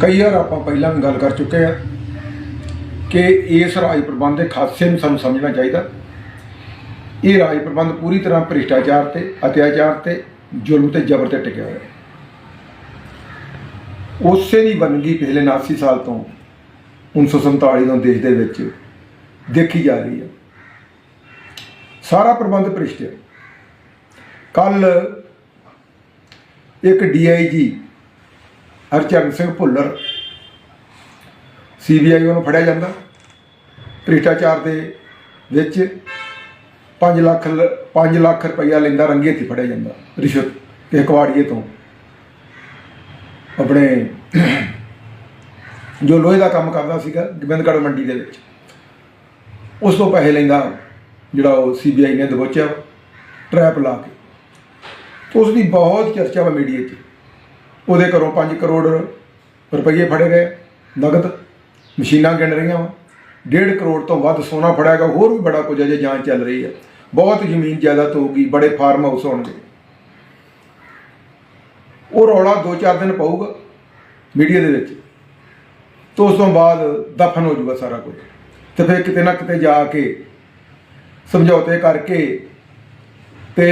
ਕਈ ਵਾਰ ਆਪਾਂ ਪਹਿਲਾਂ ਵੀ ਗੱਲ ਕਰ ਚੁੱਕੇ ਆ ਕਿ ਇਸ ਰਾਜ ਪ੍ਰਬੰਧ ਦੇ ਖਾਸੇ ਨੂੰ ਸਾਨੂੰ ਸਮਝਣਾ ਚਾਹੀਦਾ। ਇਹ ਰਾਜ ਪ੍ਰਬੰਧ ਪੂਰੀ ਤਰ੍ਹਾਂ ਭ੍ਰਿਸ਼ਟਾਚਾਰ ਤੇ, ਅਤਿਆਚਾਰ ਤੇ, ਜ਼ੁਲਮ ਤੇ, ਜ਼ਬਰ ਤੇ ਟਿਕਿਆ ਹੋਇਆ। ਹੈ ਉਸੇ ਦੀ ਬੰਦਗੀ ਪਿਛਲੇ 89 ਸਾਲ ਤੋਂ 1947 ਤੋਂ ਦੇਸ਼ ਦੇ ਵਿੱਚ ਦੇਖੀ ਜਾ ਰਹੀ ਹੈ। ਸਾਰਾ ਪ੍ਰਬੰਧ ਭ੍ਰਿਸ਼ਟ ਹੈ। ਕੱਲ ਇੱਕ ਡੀਆਈਜੀ ਹਰਚਰਨ ਸਿੰਘ ਭੁੱਲਰ। ਸੀਬੀਆਈ ਵੱਲੋਂ ਫੜਿਆ ਜਾਂਦਾ। ਭ੍ਰਿਸ਼ਟਾਚਾਰ ਦੇ ਵਿੱਚ 5 ਲੱਖ 5 ਲੱਖ ਰੁਪਈਆ ਲੈਂਦਾ, ਰੰਗੇ 'ਤੇ ਫੜਿਆ ਜਾਂਦਾ। ਰਿਸ਼ਵਤ ਕਿਸੇ ਕਵਾੜੀਏ ਤੋਂ। ਆਪਣੇ ਜੋ ਲੋਹੇ ਦਾ ਕੰਮ ਕਰਦਾ ਸੀਗਾ, ਗੋਬਿੰਦਗੜ੍ਹ ਮੰਡੀ ਦੇ ਵਿੱਚ। ਉਸ ਤੋਂ ਪੈਸੇ ਲੈਂਦਾ, ਜਿਹੜਾ ਉਹ ਸੀਬੀਆਈ ਨੇ ਦਬੋਚਿਆ। ਟਰੈਪ ਲਾ ਕੇ। ਉਸ ਦੀ ਬਹੁਤ ਚਰਚਾ ਵਾ ਮੀਡੀਆ 'ਚ। ਉਹਦੇ ਘਰੋਂ 5 ਕਰੋੜ ਰੁਪਏ ਫੜੇ ਗਏ। ਨਗਦ ਮਸ਼ੀਨਾਂ ਗਿਣ ਰਹੀਆਂ ਵਾ। 1.5 ਕਰੋੜ ਤੋਂ ਵੱਧ ਸੋਨਾ ਫੜਿਆ ਗਿਆ। ਹੋਰ ਵੀ ਬੜਾ ਕੁਝ ਅਜੇ ਜਾਂਚ ਚੱਲ ਰਹੀ ਹੈ ਬਹੁਤ ਜ਼ਮੀਨ ਜਾਇਦਾਦ ਹੋਊਗੀ, ਬੜੇ ਫਾਰਮ ਹਾਊਸ ਹੋਣਗੇ। ਉਹ ਰੌਲਾ 2-4 ਦਿਨ ਪਊਗਾ ਮੀਡੀਆ ਦੇ ਵਿੱਚ। ਤੇ ਉਸ ਤੋਂ ਬਾਅਦ ਦਫਨ ਹੋ ਜਾਊਗਾ ਸਾਰਾ ਕੁਝ। ਤੇ ਫਿਰ ਕਿਤੇ ਨਾ ਕਿਤੇ ਜਾ ਕੇ ਸਮਝੌਤੇ ਕਰਕੇ ਤੇ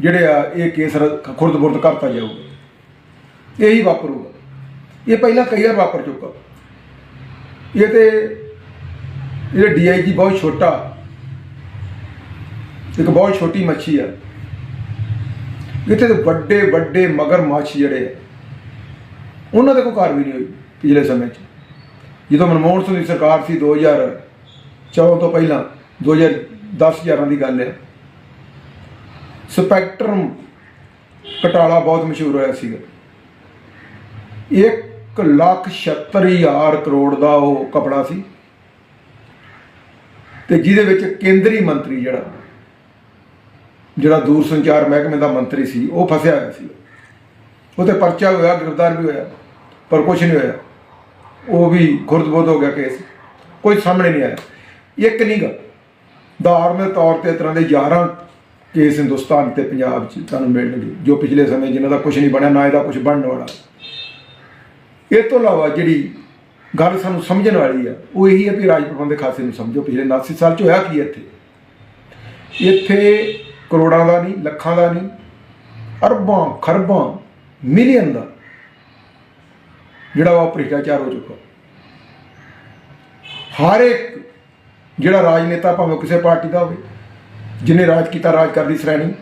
ਜਿਹੜੇ ਆ ਇਹ ਕੇਸ ਖੁਰਦ-ਬੁਰਦ ਕਰਤਾ ਜਾਊਗਾ। ਇਹੀ ਵਾਪਰੂਗਾ। ਇਹ ਪਹਿਲਾਂ ਕਈ ਵਾਰ ਵਾਪਰ ਚੁੱਕਾ। ਇਹ ਤੇ ਇਹ ਡੀਆਈਜੀ ਬਹੁਤ ਛੋਟਾ। ਇੱਕ ਬਹੁਤ ਛੋਟੀ ਮੱਛੀ ਆ। ਇੱਥੇ ਤੇ ਵੱਡੇ ਵੱਡੇ ਮਗਰ ਮੱਛ ਜਿਹੜੇ ਆ, ਉਹਨਾਂ ਦੇ ਕੋਈ ਕਾਰਵਾਈ ਨਹੀਂ ਹੋਈ ਪਿਛਲੇ ਸਮੇਂ 'ਚ। ਜਦੋਂ ਮਨਮੋਹਨ ਸਿੰਘ ਦੀ ਸਰਕਾਰ ਸੀ 2014 ਤੋਂ ਪਹਿਲਾਂ 2010 11 ਦੀ ਗੱਲ ਹੈ, ਸਪੈਕਟਰਮ ਕਟਾਲਾ ਬਹੁਤ ਮਸ਼ਹੂਰ ਹੋਇਆ ਸੀਗਾ। ਇੱਕ ਲੱਖ 76 ਹਜ਼ਾਰ ਕਰੋੜ ਦਾ ਉਹ ਕਪੜਾ ਸੀ। ਤੇ ਜਿਹਦੇ ਵਿੱਚ ਕੇਂਦਰੀ ਮੰਤਰੀ ਜਿਹੜਾ ਜਿਹੜਾ ਦੂਰ ਸੰਚਾਰ ਮਹਿਕਮੇ ਦਾ ਮੰਤਰੀ ਸੀ, ਉਹ ਫਸਿਆ ਹੋਇਆ ਸੀ। ਉਹ ਤੇ ਪਰਚਾ ਹੋਇਆ, ਗ੍ਰਿਫਤਾਰ ਵੀ ਹੋਇਆ, ਪਰ ਕੁਝ ਨਹੀਂ ਹੋਇਆ। ਉਹ ਵੀ ਖੁਰਦਬੁਰਦ ਹੋ ਗਿਆ ਕੇਸ। ਕੋਈ ਸਾਹਮਣੇ ਨਹੀਂ ਆਇਆ। ਇੱਕ ਨਹੀਂ ਗਾ। ਧਾਰਮਿਕ ਤੌਰ ਤੇ ਇਸ ਤਰ੍ਹਾਂ ਦੇ 11 ਕੇਸ ਹਿੰਦੁਸਤਾਨ ਤੇ ਪੰਜਾਬ 'ਚ ਤੁਹਾਨੂੰ ਮਿਲਣਗੇ, ਜੋ ਪਿਛਲੇ ਸਮੇਂ ਜਿਨ੍ਹਾਂ ਦਾ ਕੁਝ ਨਹੀਂ ਬਣਿਆ, ਨਾ ਇਹਦਾ ਕੁਝ ਬਣਨ ਵਾਲਾ। ਇਹ ਤੋਂ ਇਲਾਵਾ ਜਿਹੜੀ ਗੱਲ ਸਾਨੂੰ ਸਮਝਣ ਵਾਲੀ ਆ, ਉਹ ਇਹੀ ਹੈ ਵੀ ਰਾਜ ਪ੍ਰਬੰਧ ਦੇ ਖਾਸੇ ਨੂੰ ਸਮਝੋ, ਪਿਛਲੇ 89 ਸਾਲ 'ਚ ਹੋਇਆ ਕੀ ਹੈ ਇੱਥੇ? ਇੱਥੇ ਕਰੋੜਾਂ ਦਾ ਨਹੀਂ, ਲੱਖਾਂ ਦਾ ਨਹੀਂ, ਅਰਬਾਂ, ਖਰਬਾਂ, ਮਿਲੀਅਨ ਦਾ ਜਿਹੜਾ ਵਾ ਭ੍ਰਿਸ਼ਟਾਚਾਰ ਹੋ ਚੁੱਕਾ। ਹਰ ਇੱਕ ਜਿਹੜਾ ਰਾਜਨੇਤਾ ਭਾਵੇਂ ਕਿਸੇ ਪਾਰਟੀ ਦਾ ਹੋਵੇ ਜਿਹਨੇ ਰਾਜ ਕੀਤਾ, ਰਾਜ ਕਰਦੀ ਸ਼੍ਰੇਣੀ,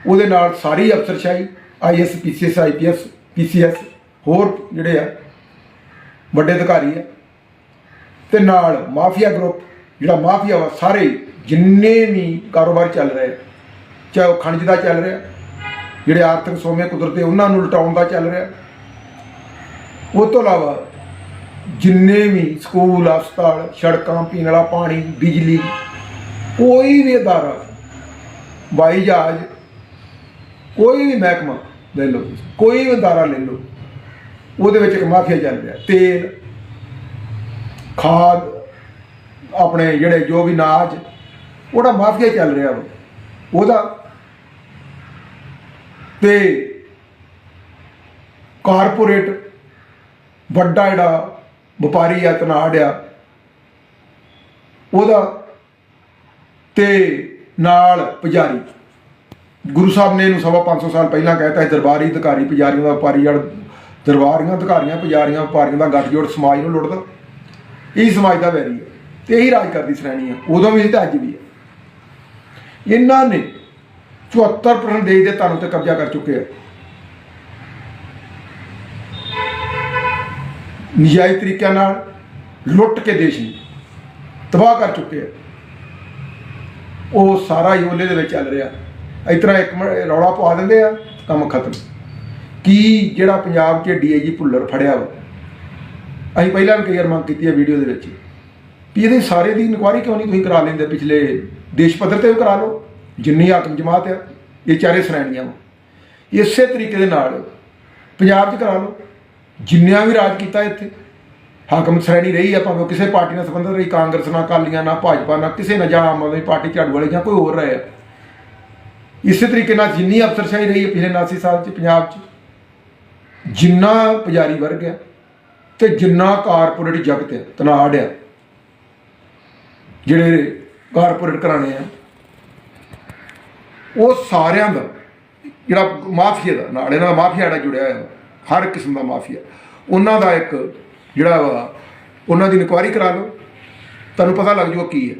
ਉਹਦੇ ਨਾਲ ਸਾਰੀ ਅਫਸਰਸ਼ਾਹੀ ਆਈਐਸ ਪੀਸੀਐਸ ਆਈਪੀਐਸ ਪੀਸੀਐਸ ਹੋਰ ਜਿਹੜੇ ਆ, ਵੱਡੇ ਅਧਿਕਾਰੀ ਆ, ਤੇ ਨਾਲ ਮਾਫੀਆ ਗਰੁੱਪ ਜਿਹੜਾ ਮਾਫੀਆ ਵਾ, ਸਾਰੇ ਜਿੰਨੇ ਵੀ ਕਾਰੋਬਾਰ ਚੱਲ ਰਹੇ ਚਾਹੇ ਉਹ ਖਣਜ ਦਾ ਚੱਲ ਰਿਹਾ, ਜਿਹੜੇ ਆਰਥਿਕ ਸੋਮੇ ਕੁਦਰਤੇ ਉਹਨਾਂ ਨੂੰ ਲਟਾਉਣ ਦਾ ਚੱਲ ਰਿਹਾ, ਉਹ ਤੋਂ ਇਲਾਵਾ ਜਿੰਨੇ ਵੀ ਸਕੂਲ, ਹਸਪਤਾਲ, ਸੜਕਾਂ, ਪੀਣ ਵਾਲਾ ਪਾਣੀ, ਬਿਜਲੀ, ਕੋਈ ਵੀ ਅਦਾਰਾ ਵਾਈ ਜਹਾਜ਼, ਕੋਈ ਵੀ ਮਹਿਕਮਾ ਲੈ ਲਓ, ਕੋਈ ਵੀ ਅਦਾਰਾ ਲੈ ਲਓ ਉਹਦੇ ਵਿੱਚ ਇੱਕ ਮਾਫੀਆ ਚੱਲ ਰਿਹਾ ਤੇਲ, ਖਾਦ, ਆਪਣੇ ਜਿਹੜੇ ਜੋ ਵੀ ਨਾਜ, ਉਹਦਾ ਮਾਫੀਆ ਚੱਲ ਰਿਹਾ ਵਾ। ਉਹਦਾ ਤੇ ਕਾਰਪੋਰੇਟ ਵੱਡਾ ਜਿਹੜਾ ਵਪਾਰੀ ਆ, ਤਨਾੜ ਆ, ਉਹਦਾ ਤੇ ਨਾਲ ਪੁਜਾਰੀ। ਗੁਰੂ ਸਾਹਿਬ ਨੇ ਇਹਨੂੰ ਸਵਾ 500 ਸਾਲ ਪਹਿਲਾਂ ਕਹਿਤਾ ਹੈ ਦਰਬਾਰੀ ਅਧਿਕਾਰੀ, ਪੁਜਾਰੀਆਂ ਦਾ ਵਪਾਰੀ ਜੜ ਦਰਬਾਰੀਆਂ, ਅਧਿਕਾਰੀਆਂ, ਪੁਜਾਰੀਆਂ, ਵਪਾਰੀਆਂ ਦਾ ਗੱਠਜੋੜ ਸਮਾਜ ਨੂੰ ਲੁੱਟਦਾ। ਇਹੀ ਸਮਾਜ ਦਾ ਵੈਰੀ ਹੈ। ਤੇ ਇਹੀ ਰਾਜ ਕਰਦੀ ਸ਼੍ਰੇਣੀ ਹੈ। ਉਦੋਂ ਵੀ ਸੀ ਤੇ ਅੱਜ ਵੀ ਹੈ। ਇਹਨਾਂ ਨੇ 74% ਦੇਸ਼ ਦੇ ਧਨ ਉੱਤੇ ਕਬਜ਼ਾ ਕਰ ਚੁੱਕੇ ਆ। ਨਜਾਇਜ਼ ਤਰੀਕਿਆਂ ਨਾਲ ਲੁੱਟ ਕੇ ਦੇਸ਼ ਨੂੰ ਤਬਾਹ ਕਰ ਚੁੱਕੇ ਆ। ਉਹ ਸਾਰਾ ਹੀ ਉਹਲੇ ਦੇ ਵਿੱਚ ਚੱਲ ਰਿਹਾ। ਇਸ ਤਰ੍ਹਾਂ ਇੱਕ ਰੌਲਾ ਪਵਾ ਦਿੰਦੇ ਆ, ਕੰਮ ਖਤਮ। ਕੀ ਜਿਹੜਾ ਪੰਜਾਬ 'ਚ ਡੀਆਈਜੀ ਭੁੱਲਰ ਫੜਿਆ ਵਾ? ਅਸੀਂ ਪਹਿਲਾਂ ਵੀ ਕਈ ਵਾਰ ਮੰਗ ਕੀਤੀ ਹੈ ਵੀਡੀਓ ਦੇ ਵਿੱਚ। ਵੀ ਇਹਦੇ ਸਾਰੇ ਦੀ ਇਨਕੁਆਇਰੀ ਕਿਉਂ ਨਹੀਂ ਤੁਸੀਂ ਕਰਾ ਲੈਂਦੇ? ਪਿਛਲੇ ਦੇਸ਼ ਪੱਧਰ ਤੇ ਵੀ ਕਰਾ ਲਓ। ਜਿੰਨੀ ਹਾਕਮ ਜਮਾਤ ਆ, ਇਹ ਚਾਰੇ ਸ਼੍ਰੇਣੀਆਂ ਵਾ। ਇਸੇ ਤਰੀਕੇ ਦੇ ਨਾਲ ਪੰਜਾਬ 'ਚ ਕਰਾ ਲਓ। ਜਿੰਨਿਆਂ ਵੀ ਰਾਜ ਕੀਤਾ ਇੱਥੇ। ਹਾਕਮ ਸ਼੍ਰੇਣੀ ਰਹੀ ਆ, ਭਾਵੇਂ ਕਿਸੇ ਪਾਰਟੀ ਨਾਲ ਸੰਬੰਧਿਤ ਰਹੀ, ਕਾਂਗਰਸ ਨਾਲ, ਅਕਾਲੀਆਂ ਨਾਲ, ਭਾਜਪਾ ਨਾਲ, ਕਿਸੇ ਨਾਲ ਜਾਂ ਆਮ ਆਦਮੀ ਪਾਰਟੀ ਝਾੜੂ ਵਾਲੇ ਜਾਂ ਕੋਈ ਹੋਰ ਰਹੇ ਆ। ਇਸੇ ਤਰੀਕੇ ਨਾਲ ਜਿੰਨੀ ਅਫਸਰਸ਼ਾਹੀ ਰਹੀ ਹੈ ਪਿਛਲੇ 89 ਸਾਲ 'ਚ ਪੰਜਾਬ 'ਚ ਜਿੰਨਾ ਪੁਜਾਰੀ ਵਰਗ ਆ ਤੇ ਜਿੰਨਾ ਕਾਰਪੋਰੇਟ ਜਗਤ ਹੈ ਤਨਾੜ ਆ ਜਿਹੜੇ ਕਾਰਪੋਰੇਟ ਘਰਾਣੇ ਆ ਉਹ ਸਾਰਿਆਂ ਦਾ ਜਿਹੜਾ ਮਾਫੀਆ ਦਾ ਨਾਲ ਇਹਨਾਂ ਦਾ ਮਾਫੀਆ ਜਿਹੜਾ ਜੁੜਿਆ ਹੋਇਆ ਵਾ, ਹਰ ਕਿਸਮ ਦਾ ਮਾਫੀਆ। ਉਹਨਾਂ ਦਾ ਇੱਕ ਜਿਹੜਾ ਵਾ ਉਹਨਾਂ ਦੀ ਇਨਕੁਆਇਰੀ ਕਰਾ ਲਓ। ਤੁਹਾਨੂੰ ਪਤਾ ਲੱਗ ਜਾਊਗਾ ਕੀ ਹੈ।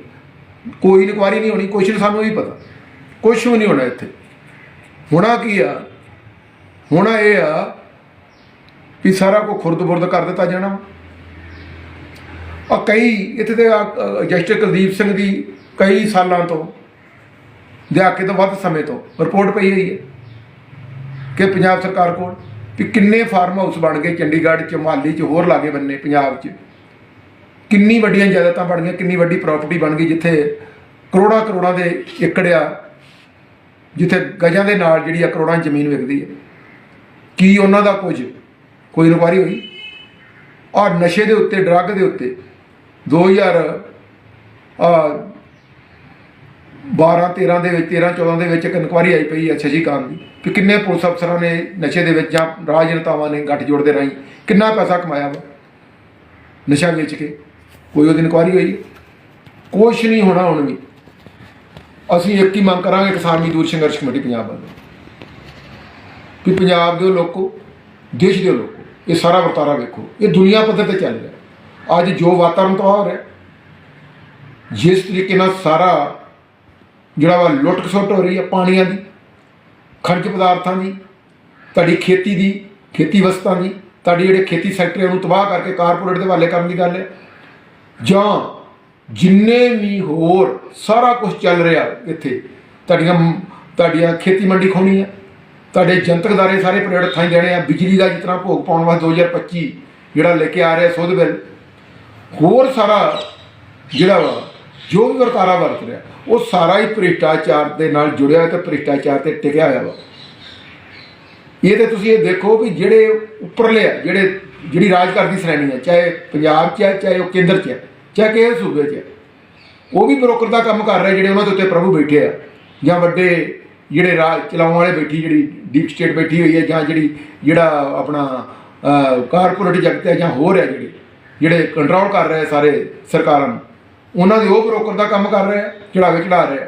ਕੋਈ ਇਨਕੁਆਇਰੀ ਨਹੀਂ ਹੋਣੀ ਕੁਛ ਨਹੀਂ ਸਾਨੂੰ ਵੀ ਪਤਾ। ਕੁਛ ਵੀ ਨਹੀਂ ਹੋਣਾ ਇੱਥੇ। ਹੋਣਾ ਕੀ ਆ? ਹੋਣਾ ਇਹ ਆ ਵੀ ਸਾਰਾ ਕੋ ਖੁਰਦ-ਬੁਰਦ ਕਰ ਦਿੱਤਾ ਜਾਣਾ ਆ ਕਈ ਇੱਥੇ ਤੇ ਜਸਟਿਸ ਕੁਲਦੀਪ ਸਿੰਘ ਦੀ ਕਈ ਸਾਲਾਂ ਤੋਂ ਦਿਹਾਕੇ ਤੋਂ ਵੱਧ ਸਮੇਂ ਤੋਂ ਰਿਪੋਰਟ ਪਈ ਹੋਈ ਹੈ ਕਿ ਪੰਜਾਬ ਸਰਕਾਰ ਕੋਲ ਵੀ ਕਿੰਨੇ ਫਾਰਮ ਹਾਊਸ ਬਣ ਗਏ, ਚੰਡੀਗੜ੍ਹ ਚ, ਮਹਾਲੀ ਚ, ਹੋਰ ਲਾਗੇ ਬੰਨੇ ਪੰਜਾਬ ਚ। ਕਿੰਨੀ ਵੱਡੀਆਂ ਜਾਇਦਾਦਾਂ ਬਣ ਗਈਆਂ, ਕਿੰਨੀ ਵੱਡੀ ਪ੍ਰਾਪਰਟੀ ਬਣ ਗਈ, ਜਿੱਥੇ ਕਰੋੜਾਂ ਕਰੋੜਾਂ ਦੇ ਏਕੜ ਆ, ਜਿੱਥੇ ਗਜਾਂ ਦੇ ਨਾਲ ਜਿਹੜੀ ਆ ਕਰੋੜਾਂ ਜ਼ਮੀਨ ਵਿਕਦੀ ਹੈ। ਕੀ ਉਹਨਾਂ ਦਾ ਕੁਝ ਕੋਈ ਇਨਕੁਆਰੀ ਹੋਈ? ਔਰ ਨਸ਼ੇ ਦੇ ਉੱਤੇ, ਡਰੱਗ ਦੇ ਉੱਤੇ। 2000 ਆ 12 13 ਦੇ ਵਿੱਚ 13 14 ਦੇ ਵਿੱਚ ਇੱਕ ਇਨਕੁਆਰੀ ਆਈ ਪਈ ਹੈ ਸ਼ਸ਼ੀ ਕਾਂਤ ਦੀ ਕਿ ਕਿੰਨੇ ਪੁਲਿਸ ਅਫਸਰਾਂ ਨੇ ਨਸ਼ੇ ਦੇ ਵਿੱਚ ਜਾਂ ਰਾਜ ਨੇਤਾਵਾਂ ਨੇ ਗੱਠਜੋੜ ਦੇ ਰਾਹੀਂ ਕਿੰਨਾ ਪੈਸਾ ਕਮਾਇਆ ਵਾ? ਨਸ਼ਾ ਵੇਚ ਕੇ। ਕੋਈ ਉਹਦੀ ਇਨਕੁਆਰੀ ਹੋਈ? ਕੁਛ ਨਹੀਂ ਹੋਣਾ ਹੁਣ ਵੀ। ਅਸੀਂ ਇੱਕ ਹੀ ਮੰਗ ਕਰਾਂਗੇ ਕਿਸਾਨ ਮਜ਼ਦੂਰ ਸੰਘਰਸ਼ ਕਮੇਟੀ ਪੰਜਾਬ ਵੱਲੋਂ। ਕਿ ਪੰਜਾਬ ਦੇ ਲੋਕੋ, ਦੇਸ਼ ਦੇ ਲੋਕੋ ਇਹ ਸਾਰਾ ਵਰਤਾਰਾ ਵੇਖੋ। ਇਹ ਦੁਨੀਆ ਪੱਧਰ ਤੇ ਚੱਲ ਰਿਹਾ। ਅੱਜ ਜੋ ਵਾਤਾਵਰਣ ਤਬਾਹ ਹੋ ਰਿਹਾ ਜਿਸ ਤਰੀਕੇ ਨਾਲ ਸਾਰਾ ਜਿਹੜਾ ਵਾ ਲੁੱਟ ਖਸੁੱਟ ਹੋ ਰਹੀ ਹੈ ਪਾਣੀਆਂ ਦੀ, ਖਣਜ ਪਦਾਰਥਾਂ ਦੀ, ਤੁਹਾਡੀ ਖੇਤੀ ਦੀ, ਖੇਤੀ ਵਸਤਾਂ ਦੀ, ਤੁਹਾਡੀ ਜਿਹੜੇ ਖੇਤੀ ਸੈਕਟਰ ਉਹਨੂੰ ਤਬਾਹ ਕਰਕੇ ਕਾਰਪੋਰੇਟ ਦੇ ਹਵਾਲੇ ਕਰਨ ਦੀ ਗੱਲ ਹੈ। ਜਾਂ ਜਿੰਨੇ ਵੀ ਹੋਰ ਸਾਰਾ ਕੁਝ ਚੱਲ ਰਿਹਾ ਇੱਥੇ, ਤੁਹਾਡੀਆਂ ਤੁਹਾਡੀਆਂ ਖੇਤੀ ਮੰਡੀ ਖੋਣੀ ਹੈ। ਤੁਹਾਡੇ ਜਨਤਕ ਦਾਰੇ ਸਾਰੇ ਪਰੇਡ ਥਾਈ ਦੇਣੇ ਆ। ਬਿਜਲੀ ਦਾ ਜਿਤਨਾ ਭੋਗ ਪਾਉਣ ਵਾਸਤੇ 2025 ਜਿਹੜਾ ਲੈ ਕੇ ਆ ਰਿਹਾ ਸੋਧ ਬਿੱਲ, ਹੋਰ ਸਾਰਾ ਜਿਹੜਾ ਵਾ, ਜੋ ਵੀ ਵਰਤਾਰਾ ਵਰਤ ਰਿਹਾ, ਉਹ ਸਾਰਾ ਹੀ ਭ੍ਰਿਸ਼ਟਾਚਾਰ ਦੇ ਨਾਲ ਜੁੜਿਆ ਹੋਇਆ ਤੇ ਭ੍ਰਿਸ਼ਟਾਚਾਰ ਤੇ ਟਿਕਿਆ ਹੋਇਆ ਵਾ। ਇਹ ਤੇ ਤੁਸੀਂ ਇਹ ਦੇਖੋ ਵੀ ਜਿਹੜੇ ਉੱਪਰਲੇ ਆ, ਜਿਹੜੇ, ਜਿਹੜੀ ਰਾਜ ਕਰਦੀ ਸ਼੍ਰੇਣੀ ਹੈ ਚਾਹੇ ਪੰਜਾਬ 'ਚ ਹੈ ਚਾਹੇ ਉਹ ਕੇਂਦਰ 'ਚ ਹੈ ਚਾਹੇ ਕਿਸੇ ਸੂਬੇ 'ਚ ਹੈ ਉਹ ਵੀ ਬਰੋਕਰ ਦਾ ਕੰਮ ਕਰ ਰਹੇ ਜਿਹੜੇ ਉਹਨਾਂ ਦੇ ਉੱਤੇ ਪ੍ਰਭੂ ਬੈਠੇ ਆ, ਜਾਂ ਵੱਡੇ ਜਿਹੜੇ ਰਾਜ ਚਲਾਉਣ ਵਾਲੇ ਬੈਠੀ, ਜਿਹੜੀ ਡੀਪ ਸਟੇਟ ਬੈਠੀ ਹੋਈ ਹੈ ਜਾਂ ਜਿਹੜੀ, ਜਿਹੜਾ ਆਪਣਾ ਕਾਰਪੋਰੇਟ ਜਗਤ ਹੈ ਜਾਂ ਹੋਰ ਹੈ ਜਿਹੜੇ ਜਿਹੜੇ ਕੰਟਰੋਲ ਕਰ ਰਹੇ ਸਾਰੇ ਸਰਕਾਰਾਂ ਨੂੰ, ਉਹਨਾਂ ਦੇ ਉਹ ਬਰੋਕਰ ਦਾ ਕੰਮ ਕਰ ਰਿਹਾ ਚੜਾਵੇ ਚੜਾ ਰਿਹਾ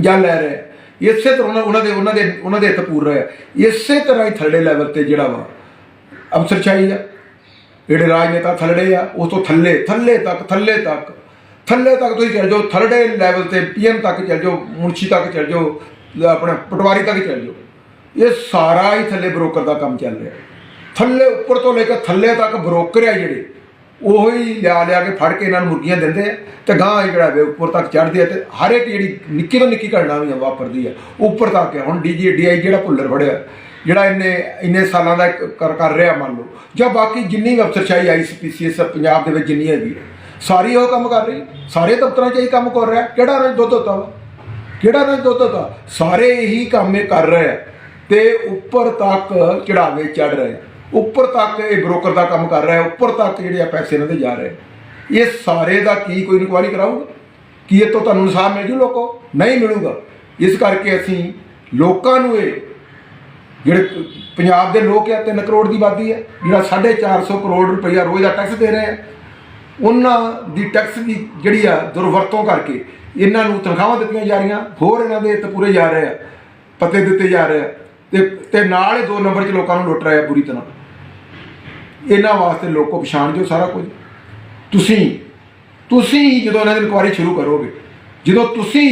ਜਾਂ ਲੈ ਰਿਹਾ ਇਸੇ ਤਰ੍ਹਾਂ ਉਹਨਾਂ- ਉਹਨਾਂ ਦੇ ਉਹਨਾਂ ਦੇ ਉਹਨਾਂ ਦੇ ਹੱਥ ਪੂਰ ਰਿਹਾ ਇਸੇ ਤਰ੍ਹਾਂ ਹੀ ਥੱਲੇ ਲੈਵਲ ਤੇ ਜਿਹੜਾ ਵਾ ਅਫਸਰਸ਼ਾਹੀ ਆ ਜਿਹੜੇ ਰਾਜਨੇਤਾ ਥੱਲੇ ਆ ਉਸ ਤੋਂ ਥੱਲੇ ਥੱਲੇ ਤੱਕ ਥੱਲੇ ਤੱਕ ਥੱਲੇ ਤੱਕ ਤੁਸੀਂ ਚੱਲ ਜਾਓ ਥਰਡੇ ਲੈਵਲ ਤੇ ਪੀਐਮ ਤੱਕ ਚੱਲ ਜਾਓ, ਮੁਨਸ਼ੀ ਤੱਕ ਚੱਲ ਜਾਓ ਆਪਣਾ ਪਟਵਾਰੀ ਤੱਕ ਚੱਲ ਜਾਓ। ਇਹ ਸਾਰਾ ਹੀ ਥੱਲੇ ਬਰੋਕਰ ਦਾ ਕੰਮ ਚੱਲ ਰਿਹਾ। ਥੱਲੇ ਉੱਪਰ ਤੋਂ ਲੈ ਕੇ ਥੱਲੇ ਤੱਕ ਬਰੋਕਰ ਆ ਜਿਹੜੇ। ਉਹ ਹੀ ਲਿਆ ਲਿਆ ਕੇ ਫੜ ਕੇ ਇਹਨਾਂ ਨੂੰ ਮੁਰਗੀਆਂ ਦਿੰਦੇ ਆ ਤੇ ਗਾਂ ਜਿਹੜਾ ਵੇ ਉੱਪਰ ਤੱਕ ਚੜ੍ਹਦੇ ਆ ਤੇ ਹਰ ਇੱਕ ਜਿਹੜੀ ਨਿੱਕੀ ਤੋਂ ਨਿੱਕੀ ਘਟਨਾ ਵੀ ਵਾਪਰਦੀ ਹੈ ਉੱਪਰ ਤੱਕ ਆ। ਹੁਣ ਡੀਜੀ ਡੀਆਈ ਜਿਹੜਾ ਭੁੱਲਰ ਫੜਿਆ ਜਿਹੜਾ ਇੰਨੇ ਇੰਨੇ ਸਾਲਾਂ ਦਾ ਇੱਕ ਕਰ ਕਰ ਰਿਹਾ ਮੰਨ ਲਓ। ਜਾਂ ਬਾਕੀ ਜਿੰਨੀ ਵੀ ਅਫਸਰਸ਼ਾਹੀ ਆਈਸੀਪੀਸੀਐਸ ਪੰਜਾਬ ਦੇ ਵਿੱਚ ਜਿੰਨੀ ਹੈਗੀ ਆ, ਸਾਰੀ ਉਹ ਕੰਮ ਕਰ ਰਹੀ। ਸਾਰੇ ਦਫ਼ਤਰਾਂ 'ਚ ਇਹੀ ਕੰਮ ਕਰ ਰਿਹਾ। ਕਿਹੜਾ ਰੰਜ ਦੁੱਧ ਹੁੰਦਾ ਵਾ? ਕਿਹੜਾ ਰੰਜ ਦੁੱਧ ਹੁੰਦਾ ਸਾਰੇ ਇਹੀ ਕੰਮ ਇਹ ਕਰ ਰਹੇ ਆ। ਤੇ ਉੱਪਰ ਤੱਕ ਚੜਾਵੇ ਚੜ ਰਹੇ ਉੱਪਰ ਤੱਕ ਇਹ ਬ੍ਰੋਕਰ ਦਾ ਕੰਮ ਕਰ ਰਿਹਾ ਉੱਪਰ ਤੱਕ ਜਿਹੜੇ ਆ ਪੈਸੇ ਇਹਨਾਂ ਦੇ ਜਾ ਰਹੇ ਇਹ ਸਾਰੇ ਦਾ ਕੀ ਕੋਈ ਇਨਕੁਆਇਰੀ ਕਰਾਊਗਾ? ਕੀ ਇਹ ਤੋਂ ਤੁਹਾਨੂੰ ਇਨਸਾਫ ਮਿਲ ਜੂ ਲੋਕੋ? ਨਹੀਂ ਮਿਲੂਗਾ। ਇਸ ਕਰਕੇ ਅਸੀਂ ਲੋਕਾਂ ਨੂੰ ਇਹ ਜਿਹੜੇ ਪੰਜਾਬ ਦੇ ਲੋਕ ਆ 3 ਕਰੋੜ ਦੀ ਆਬਾਦੀ ਹੈ ਜਿਹੜਾ 450 ਕਰੋੜ ਰੁਪਈਆ ਰੋਜ਼ ਦਾ ਟੈਕਸ ਦੇ ਰਹੇ ਆ, ਉਹਨਾਂ ਦੀ ਟੈਕਸ ਦੀ ਜਿਹੜੀ ਆ ਦੁਰਵਰਤੋਂ ਕਰਕੇ ਇਹਨਾਂ ਨੂੰ ਤਨਖਾਹਾਂ ਦਿੱਤੀਆਂ ਜਾ ਰਹੀਆਂ, ਹੋਰ ਇਹਨਾਂ ਦੇ ਹਿੱਤ ਪੂਰੇ ਜਾ ਰਹੇ ਆ, ਪੱਤੇ ਦਿੱਤੇ ਜਾ ਰਹੇ ਆ, ਤੇ ਤੇ ਨਾਲ ਹੀ ਦੋ ਨੰਬਰ 'ਚ ਲੋਕਾਂ ਨੂੰ ਲੁੱਟ ਰਿਹਾ ਪੂਰੀ ਤਰ੍ਹਾਂ। ਇਹਨਾਂ ਵਾਸਤੇ ਲੋਕੋ ਪਛਾਣ ਜੋ ਸਾਰਾ ਕੁਝ। ਤੁਸੀਂ ਤੁਸੀਂ ਜਦੋਂ ਇਹਨਾਂ ਦੀ ਇਨਕੁਆਇਰੀ ਸ਼ੁਰੂ ਕਰੋਗੇ, ਜਦੋਂ ਤੁਸੀਂ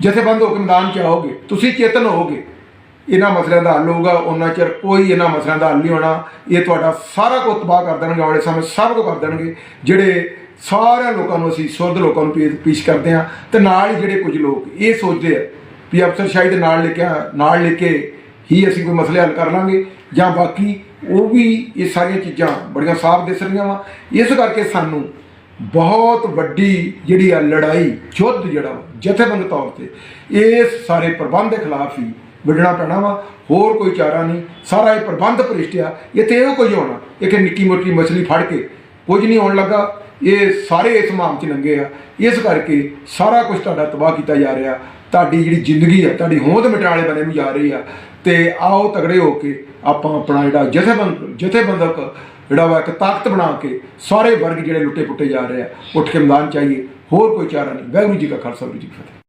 ਜਥੇਬੰਦ ਹੋ ਕੇ ਮੈਦਾਨ 'ਚ ਆਓਗੇ, ਤੁਸੀਂ ਚੇਤਨ ਹੋਵੋਗੇ, ਇਹਨਾਂ ਮਸਲਿਆਂ ਦਾ ਹੱਲ ਹੋਊਗਾ, ਉਹਨਾਂ ਚਿਰ ਕੋਈ ਇਹਨਾਂ ਮਸਲਿਆਂ ਦਾ ਹੱਲ ਨਹੀਂ ਹੋਣਾ। ਇਹ ਤੁਹਾਡਾ ਸਾਰਾ ਕੁਝ ਤਬਾਹ ਕਰ ਦੇਣਗੇ ਆਉਣੇ ਸਮੇਂ ਸਭ ਕੁਝ ਕਰ ਦੇਣਗੇ, ਜਿਹੜੇ ਸਾਰਿਆਂ ਲੋਕਾਂ ਨੂੰ ਅਸੀਂ ਸੁਰਦ ਲੋਕਾਂ ਨੂੰ ਪੇ- ਪੇਸ਼ ਕਰਦੇ ਹਾਂ ਤੇ ਨਾਲ ਹੀ ਜਿਹੜੇ ਕੁਝ ਲੋਕ ਇਹ ਸੋਚਦੇ ਆ ਵੀ ਅਫਸਰਸ਼ਾਹੀ ਦੇ ਨਾਲ ਲੈ ਕੇ ਨਾਲ ਲੈ ਕੇ ਹੀ ਅਸੀਂ ਕੋਈ ਮਸਲੇ ਹੱਲ ਕਰ ਲਾਂਗੇ ਜਾਂ ਬਾਕੀ ਉਹ ਵੀ ਇਹ ਸਾਰੀਆਂ ਚੀਜ਼ਾਂ ਬੜੀਆਂ ਸਾਫ਼ ਦਿਸ ਰਹੀਆਂ ਵਾ। ਇਸ ਕਰਕੇ ਸਾਨੂੰ ਬਹੁਤ ਵੱਡੀ ਜਿਹੜੀ ਆ ਲੜਾਈ ਯੁੱਧ ਜਿਹੜਾ ਵਾ, ਜਥੇਬੰਦ ਤੌਰ ਤੇ ਇਸ ਸਾਰੇ ਪ੍ਰਬੰਧ ਦੇ ਖਿਲਾਫ ਹੀ ਵਿੱਢਣਾ ਪੈਣਾ ਵਾ। ਹੋਰ ਕੋਈ ਚਾਰਾ ਨਹੀਂ। ਸਾਰਾ ਇਹ ਪ੍ਰਬੰਧ ਭ੍ਰਿਸ਼ਟਿਆ ਇੱਥੇ ਇਹੋ ਕੁਝ ਹੋਣਾ। ਇੱਕ ਨਿੱਕੀ ਮੋਟੀ ਮਛਲੀ ਫੜ ਕੇ ਕੁਝ ਨਹੀਂ ਹੋਣ ਲੱਗਾ। ਇਹ ਸਾਰੇ ਇਸ ਮਾਮ 'ਚ ਲੰਗੇ ਆ। ਇਸ ਕਰਕੇ ਸਾਰਾ ਕੁਝ ਤੁਹਾਡਾ ਤਬਾਹ ਕੀਤਾ ਜਾ ਰਿਹਾ। ਤੁਹਾਡੀ ਜਿਹੜੀ ਜ਼ਿੰਦਗੀ ਆ, ਤੁਹਾਡੀ ਹੋਂਦ ਮਿਟਾਉਣ ਵਾਲੇ ਬਣੇ ਨੂੰ ਜਾ ਰਹੀ ਆ। ਤੇ ਆਓ ਤਗੜੇ ਹੋ ਕੇ ਆਪਾਂ ਆਪਣਾ ਜਿਹੜਾ ਜਥੇਬੰਦ, ਜਥੇਬੰਦਕ ਜਿਹੜਾ ਵਾ ਇੱਕ ਤਾਕਤ ਬਣਾ ਕੇ ਸਾਰੇ ਵਰਗ ਜਿਹੜੇ ਲੁੱਟੇ ਪੁੱਟੇ ਜਾ ਰਹੇ ਆ, ਉੱਠ ਕੇ ਮੈਦਾਨ ਚਾਹੀਏ ਹੋਰ ਕੋਈ ਚਾਰਾ ਨਹੀਂ। ਵਾਹਿਗੁਰੂ ਜੀ ਕਾ ਖਾਲਸਾ, ਵਾਹਿਗੁਰੂ ਜੀ ਕੀ ਫਤਿਹ।